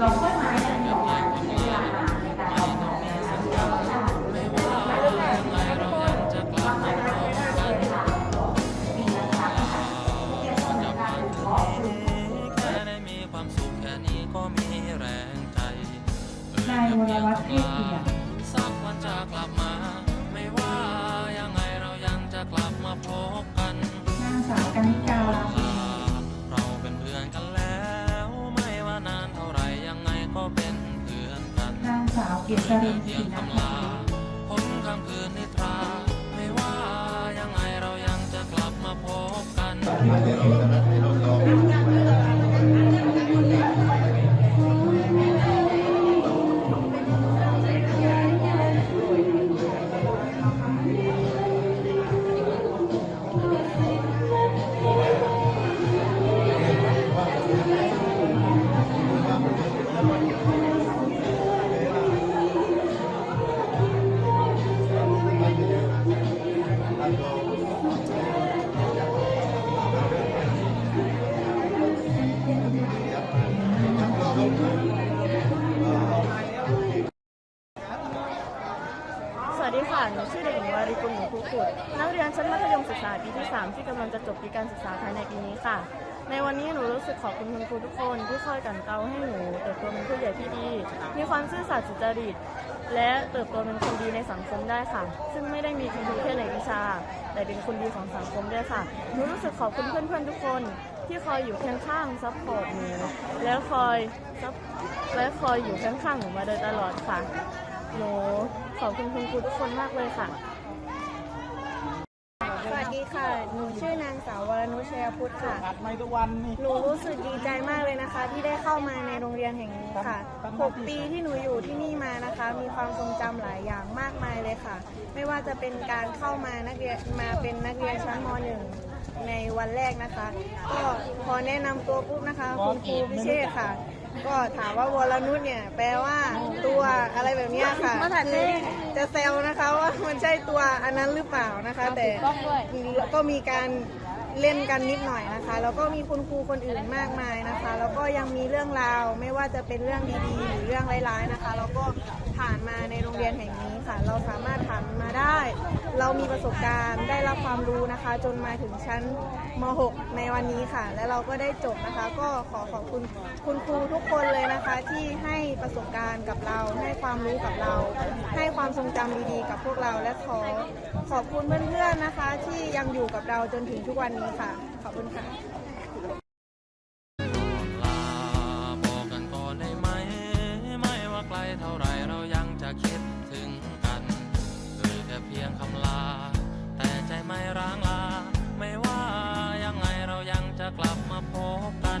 เราทุก แค่นี้ก็มีแรงใจนายวรวัฒน์เทพเกียรติสักวันจะกลับมา ไม่ว่ายังไงเรายังจะกลับมาพบกันนางสาวกนิกาลาภีเราเป็นเพื่อนกันแล้ว ไม่ว่านานเท่าไรยังไงก็เป็นเพื่อนกันนางสาวเกษรินเพีศรีนคำภาลาพ้นค่ำคืนนิทราไม่ว่ายังไงเรายังจะกลับมาพบกันารีกุลหนูคูขุดนักเรียนชั้นมัธยมศึกษาปีที่ 3 ที่กำลังจะจบปีการศึกษาภายในปีนี้ค่ะ ในวันนี้หนูรู้สึกขอบคุณคุณครูทุกคนที่คอยกันเกลาให้หนูเติบโตเป็นผู้ใหญ่ที่ดี มีความซื่อสัตย์สุจริต และเติบโตเป็นคนดีในสังคมได้ค่ะ ซึ่งไม่ได้มีเพียงแค่ในวิชา แต่เป็นคนดีของสังคมด้วยค่ะ หนูรู้สึกขอบคุณเพื่อนๆทุกคนที่คอยอยู่เคียงข้างซัพพอร์ตหนูและคอยและคอยอยู่ข้างๆหนูมาโดยตลอดค่ะหนูขอบคุณคุณครูทุกคนมากเลยค่ะ สวัสดีค่ะ หนูชื่อนางสาววรนุชชัยพุทธค่ะ อัดไม่ทุกวันนี่ หนูรู้สึกดีใจมากเลยนะคะ ที่ได้เข้ามาในโรงเรียนแห่งนี้ค่ะ 6 ปีที่หนูอยู่ที่นี่มานะคะ มีความทรงจำหลายอย่างมากมายเลยค่ะ ไม่ว่าจะเป็นการเข้ามานักเรียนมาเป็นนักเรียนชั้นม .1 ในวันแรกนะคะ ก็พอแนะนำตัวปุ๊บนะคะคุณครูพิเชษค่ะ ก็ถามว่าวรนุชเนี่ย แปลว่าตัวอะไรแบบเนี้ยค่ะคือจะแซวนะคะว่ามันใช่ตัวอันนั้นหรือเปล่านะคะ แต่ก็มีการ เล่นกันนิดหน่อยนะคะ แล้วก็มีคุณครูคนอื่นมากมายนะคะ แล้วก็ยังมีเรื่องราวไม่ว่าจะเป็นเรื่องดีๆ หรือเรื่องร้ายๆนะคะ เราก็ผ่านมาในโรงเรียนแห่งนี้ค่ะ เราสามารถผ่านมาได้ เรามีประสบการณ์ได้รับความรู้นะคะ จนมาถึงชั้นม .6 ในวันนี้ค่ะ และเราก็ได้จบนะคะ ก็ขอขอบคุณคุณครูทุกคนเลยนะคะ ที่ให้ประสบการณ์กับเรา ให้ความรู้กับเรา ให้ความทรงจำดีๆ กับพวกเราและขอขอบคุณเพื่อนๆนะคะ ที่ยังอยู่กับเราจนถึงทุกวันนี้ค่ะ ขอบคุณค่ะลาบอกกันก่อนได้ไหม ไม่ว่าไกลเท่าไรเรายังจะคิดถึงกันเอ่ยแค่เพียงคำลา แต่ใจไม่ร้างลา ไม่ว่ายังไงเรายังจะกลับมาพบกัน